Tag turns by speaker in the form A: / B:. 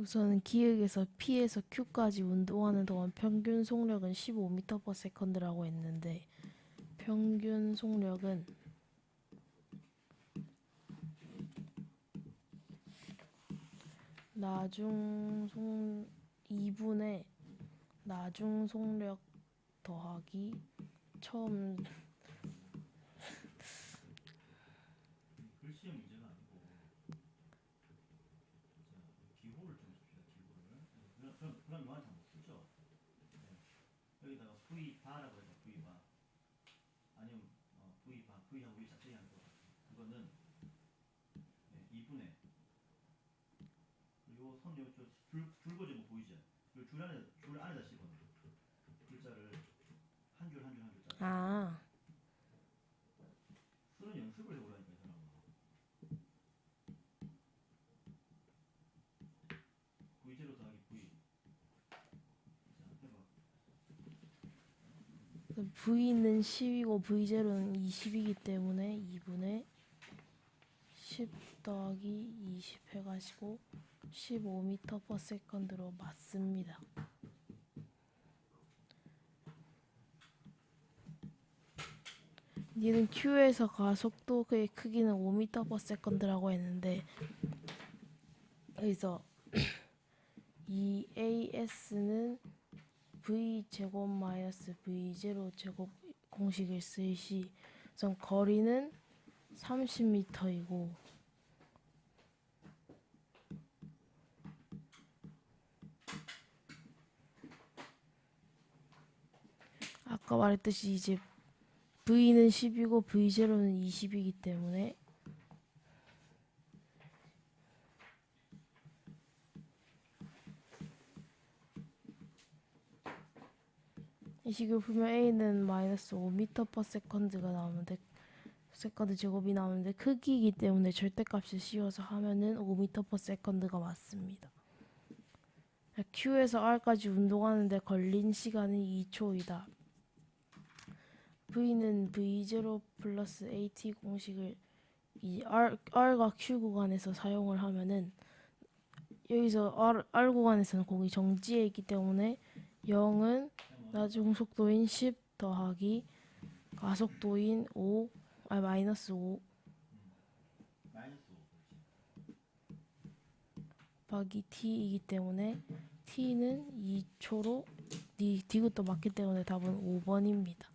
A: 우선은 기획에서 P에서 Q까지 운동하는 동안 평균 속력은 15m/s라고 했는데 평균 속력은 나중 속 2분의 나중 속력 더하기 처음
B: 글씨의 문제가 아니고 자, 기호를 좀 줍시다. 기호를. 그럼 그럼 그럼 영화 잘못 쓰죠. 네. 여기다가 V 바라고 해서 V 바. 아니면 어, V 바 V하고 V 자체에 한거 그거는 네, 2분의 그리고 선 여기 저줄 줄거지 뭐 보이죠? 그줄 안에 줄 안에다 씹어 글자를 한 줄 한 줄한 줄짜리.
A: 아
B: 쓰는 연습을 해보라니까 이 사람아. V0 더하기 V. 자, 해봐.
A: V는 10이고 V0는 20이기 때문에 2분의 10 더하기 20 해가지고 15m/s로 맞습니다. 얘는 Q에서 가속도의 크기는 5m/s라고 했는데 여기서 이 AS는 v 제곱 마이너스 v 제로 제곱 공식을 쓸 시. 우선 거리는 30m이고 아까 말했듯이 이제 v는 10이고 v 제로는 20이기 때문에 이 식을 풀면 a는 마이너스 5m/s가 나오는데 세컨드 제곱이 나오는데 크기이기 때문에 절대값을 씌워서 하면은 5m/s가 맞습니다. Q에서 R까지 운동하는데 걸린 시간은 2초이다. V는 V0 플러스 AT 공식을 이 R, R과 Q 구간에서 사용을 하면은 여기서 R, R 구간에서는 공이 정지해 있기 때문에 0은 나중 속도인 10 더하기 가속도인 5, 아 마이너스 5
B: 마이너스 5.
A: 곱하기 t이기 때문에 t는 2초로 D, D부터 맞기 때문에 답은 5번입니다.